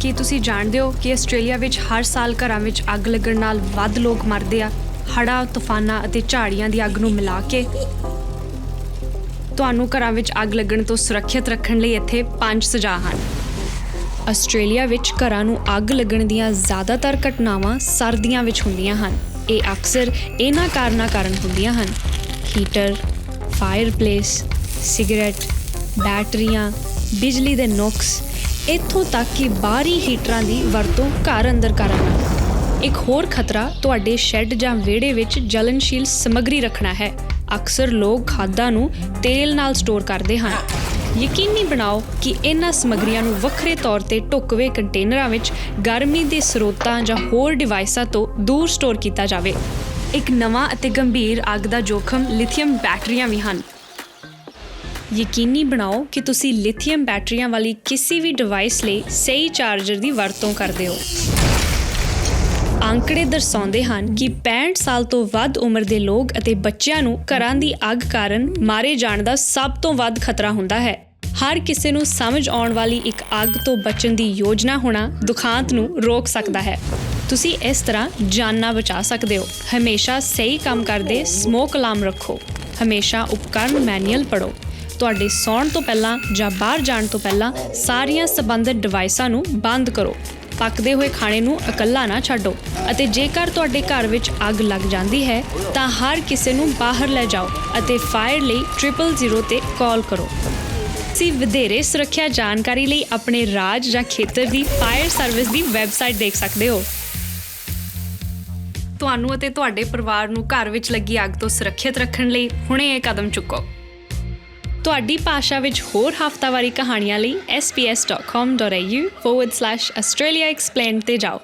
ਕੀ ਤੁਸੀਂ ਜਾਣਦੇ ਹੋ ਕਿ ਆਸਟ੍ਰੇਲੀਆ ਵਿੱਚ ਹਰ ਸਾਲ ਘਰਾਂ ਵਿੱਚ ਅੱਗ ਲੱਗਣ ਨਾਲ ਵੱਧ ਲੋਕ ਮਰਦੇ ਆ? ਹੜ੍ਹਾਂ, ਤੂਫਾਨਾਂ ਅਤੇ ਝਾੜੀਆਂ ਦੀ ਅੱਗ ਨੂੰ ਮਿਲਾ ਕੇ ਤੁਹਾਨੂੰ ਘਰਾਂ ਵਿੱਚ ਅੱਗ ਲੱਗਣ ਤੋਂ ਸੁਰੱਖਿਅਤ ਰੱਖਣ ਲਈ ਇੱਥੇ ਪੰਜ ਸੁਝਾਅ ਹਨ। ਆਸਟ੍ਰੇਲੀਆ ਵਿੱਚ ਘਰਾਂ ਨੂੰ ਅੱਗ ਲੱਗਣ ਦੀਆਂ ਜ਼ਿਆਦਾਤਰ ਘਟਨਾਵਾਂ ਸਰਦੀਆਂ ਵਿੱਚ ਹੁੰਦੀਆਂ ਹਨ। ਇਹ ਅਕਸਰ ਇਹਨਾਂ ਕਾਰਨਾਂ ਕਾਰਨ ਹੁੰਦੀਆਂ ਹਨ। ਹੀਟਰ, ਫਾਇਰਪਲੇਸ, ਸਿਗਰਟ, ਬੈਟਰੀਆਂ, ਬਿਜਲੀ ਦੇ ਨੁਕਸ ਇੱਥੋਂ ਤੱਕ ਕਿ ਬਾਹਰੀ ਹੀਟਰਾਂ ਦੀ ਵਰਤੋਂ ਘਰ ਅੰਦਰ ਕਰਨ ਨਾਲ ਇੱਕ ਹੋਰ ਖਤਰਾ, ਤੁਹਾਡੇ ਸ਼ੈੱਡ ਜਾਂ ਵਿਹੜੇ ਵਿੱਚ ਜਲਨਸ਼ੀਲ ਸਮੱਗਰੀ ਰੱਖਣਾ ਹੈ। ਅਕਸਰ ਲੋਕ ਖਾਦਾਂ ਨੂੰ ਤੇਲ ਨਾਲ ਸਟੋਰ ਕਰਦੇ ਹਨ। ਯਕੀਨੀ ਬਣਾਓ ਕਿ ਇਹਨਾਂ ਸਮੱਗਰੀਆਂ ਨੂੰ ਵੱਖਰੇ ਤੌਰ ਤੇ ਢੁਕਵੇਂ ਕੰਟੇਨਰਾਂ ਵਿੱਚ ਗਰਮੀ ਦੇ ਸਰੋਤਾਂ ਜਾਂ ਹੋਰ ਡਿਵਾਈਸਾਂ ਤੋਂ ਦੂਰ ਸਟੋਰ ਕੀਤਾ ਜਾਵੇ। ਇੱਕ ਨਵਾਂ ਅਤੇ ਗੰਭੀਰ ਅੱਗ ਦਾ ਜੋਖਮ ਲਿਥੀਅਮ ਬੈਟਰੀਆਂ ਵੀ ਹਨ। ਯਕੀਨੀ ਬਣਾਓ ਕਿ ਤੁਸੀਂ ਲਿਥੀਅਮ ਬੈਟਰੀਆਂ ਵਾਲੀ ਕਿਸੇ ਵੀ ਡਿਵਾਈਸ ਲਈ ਸਹੀ ਚਾਰਜਰ ਦੀ ਵਰਤੋਂ ਕਰਦੇ ਹੋ। ਅੰਕੜੇ ਦਰਸਾਉਂਦੇ ਹਨ ਕਿ 65 ਸਾਲ ਤੋਂ ਵੱਧ ਉਮਰ ਦੇ ਲੋਕ ਅਤੇ ਬੱਚਿਆਂ ਨੂੰ ਘਰਾਂ ਦੀ ਅੱਗ ਕਾਰਨ ਮਾਰੇ ਜਾਣ ਦਾ ਸਭ ਤੋਂ ਵੱਧ ਖਤਰਾ ਹੁੰਦਾ ਹੈ। ਹਰ ਕਿਸੇ ਨੂੰ ਸਮਝ ਆਉਣ ਵਾਲੀ ਇੱਕ ਅੱਗ ਤੋਂ ਬਚਣ ਦੀ ਯੋਜਨਾ ਹੋਣਾ ਦੁਖਾਂਤ ਨੂੰ ਰੋਕ ਸਕਦਾ ਹੈ। ਤੁਸੀਂ ਇਸ ਤਰ੍ਹਾਂ ਜਾਨਾਂ ਬਚਾ ਸਕਦੇ ਹੋ। ਹਮੇਸ਼ਾ ਸਹੀ ਕੰਮ ਕਰਦੇ ਸਮੋਕ ਅਲਾਰਮ ਰੱਖੋ। ਹਮੇਸ਼ਾ ਉਪਕਰਨ ਮੈਨੂਅਲ ਪੜੋ ਤੁਹਾਡੇ ਸੌਣ ਤੋਂ ਪਹਿਲਾਂ ਜਾਂ ਬਾਹਰ ਜਾਣ ਤੋਂ ਪਹਿਲਾਂ ਸਾਰੀਆਂ ਸੰਬੰਧਿਤ ਡਿਵਾਈਸਾਂ ਨੂੰ ਬੰਦ ਕਰੋ। ਪੱਕਦੇ ਹੋਏ ਖਾਣੇ ਨੂੰ ਇਕੱਲਾ ਨਾ ਛੱਡੋ ਅਤੇ ਜੇਕਰ ਤੁਹਾਡੇ ਘਰ ਵਿੱਚ ਅੱਗ ਲੱਗ ਜਾਂਦੀ ਹੈ, ਤਾਂ ਹਰ ਕਿਸੇ ਨੂੰ ਬਾਹਰ ਲੈ ਜਾਓ ਅਤੇ ਫਾਇਰ ਲਈ 000 ਤੇ ਕਾਲ ਕਰੋ। ਤੁਸੀਂ ਵਧੇਰੇ ਸੁਰੱਖਿਆ ਜਾਣਕਾਰੀ ਲਈ ਆਪਣੇ ਰਾਜ ਜਾਂ ਖੇਤਰ ਦੀ ਫਾਇਰ ਸਰਵਿਸ ਦੀ ਵੈਬਸਾਈਟ ਦੇਖ ਸਕਦੇ ਹੋ। ਤੁਹਾਨੂੰ ਅਤੇ ਤੁਹਾਡੇ ਪਰਿਵਾਰ ਨੂੰ ਘਰ ਵਿੱਚ ਲੱਗੀ ਅੱਗ ਤੋਂ ਸੁਰੱਖਿਅਤ ਰੱਖਣ ਲਈ ਹੁਣੇ ਇਹ ਕਦਮ ਚੁੱਕੋ। ਤੁਹਾਡੀ ਭਾਸ਼ਾ ਵਿੱਚ ਹੋਰ ਹਫ਼ਤਾਵਾਰੀ ਕਹਾਣੀਆਂ ਲਈ sps.com.au/australia explained ਤੇ ਜਾਓ